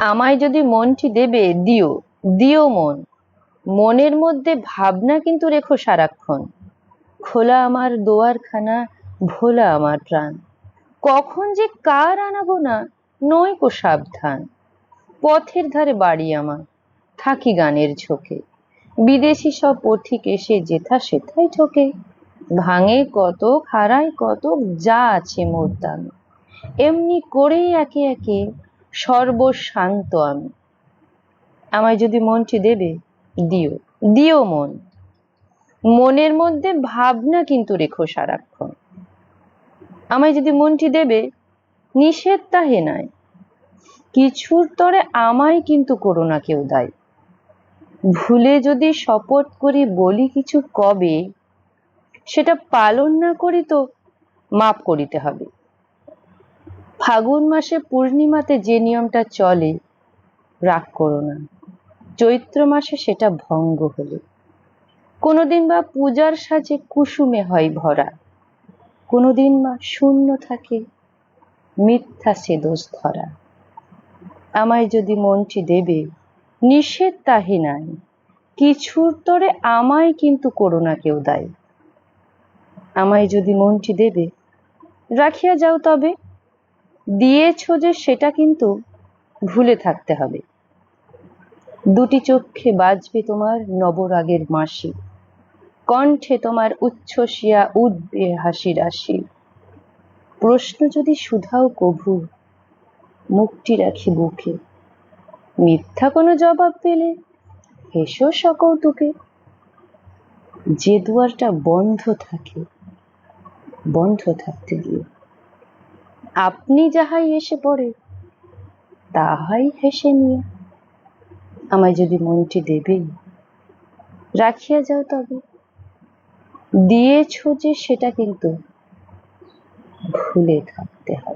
আমায় যদি মনটি দেবে, দিও দিও মন। মনের মধ্যে ভাবনা কিন্তু রেখো সারাক্ষণ। খোলা আমার দোয়ারখানা, ভোলা আমার প্রাণ। কখন যে কার আনাবো না নয় কো সাবধান। পথের ধারে বাড়ি আমার, থাকি গানের ঝোঁকে। বিদেশি সব পথিক এসে যেথা সেথাই ঠোকে। ভাঙে কত খাড়ায় কত যা আছে মোর দান এমনি করেই একে একে সর্বশান্ত আমি। আমায় যদি মনটি দেবে, দিও। দিও মন। মনের মধ্যে ভাবনা কিন্তু রেখো সারাক্ষণ। আমায় যদি মনটি দেবে, নিষেধ তাহে নয় কিছুর তরে আমায় কিন্তু করো না কেউ দায়। ভুলে যদি শপথ করি বলি কিছু কবে, সেটা পালন না করি তো মাপ করিতে হবে। ফাগুন মাসে পূর্ণিমাতে যে নিয়মটা চলে, রাগ করো না। চৈত্র মাসে সেটা ভঙ্গ হলে। কোনোদিন বা পূজার সাজে কুসুমে হয় ভরা। কোনোদিন বা শূন্য থাকে, মিথ্যা সে দোষ ধরা। আমায় যদি মনটি দেবে, নিষেধ তাহি নাই। কিছুর তরে আমায় কিন্তু করো না কেউ দায়। আমায় যদি মনটি দেবে, রাখিয়া যাও তবে। দিয়েছ যে সেটা কিন্তু ভুলে থাকতে হবে। দুটি চক্ষে বাজবে তোমার নবরাগের মাসি। কণ্ঠে তোমার উচ্ছ্বসিয়া উঠবে হাসি রাশি প্রশ্ন যদি শুধাও কভু, মুক্তি রাখি বুকে। মিথ্যা কোনো জবাব পেলে হেসো সকৌতুকে যে দুয়ারটা বন্ধ থাকে, বন্ধ থাকতে দিয়ে আপনি যাহাই এসে পড়ে, তাহাই হেসে নিয়ে। আমায় যদি মনটি দেবে, রাখিয়া যাও তবে। দিয়েছ যে সেটা কিন্তু ভুলে থাকতে হবে।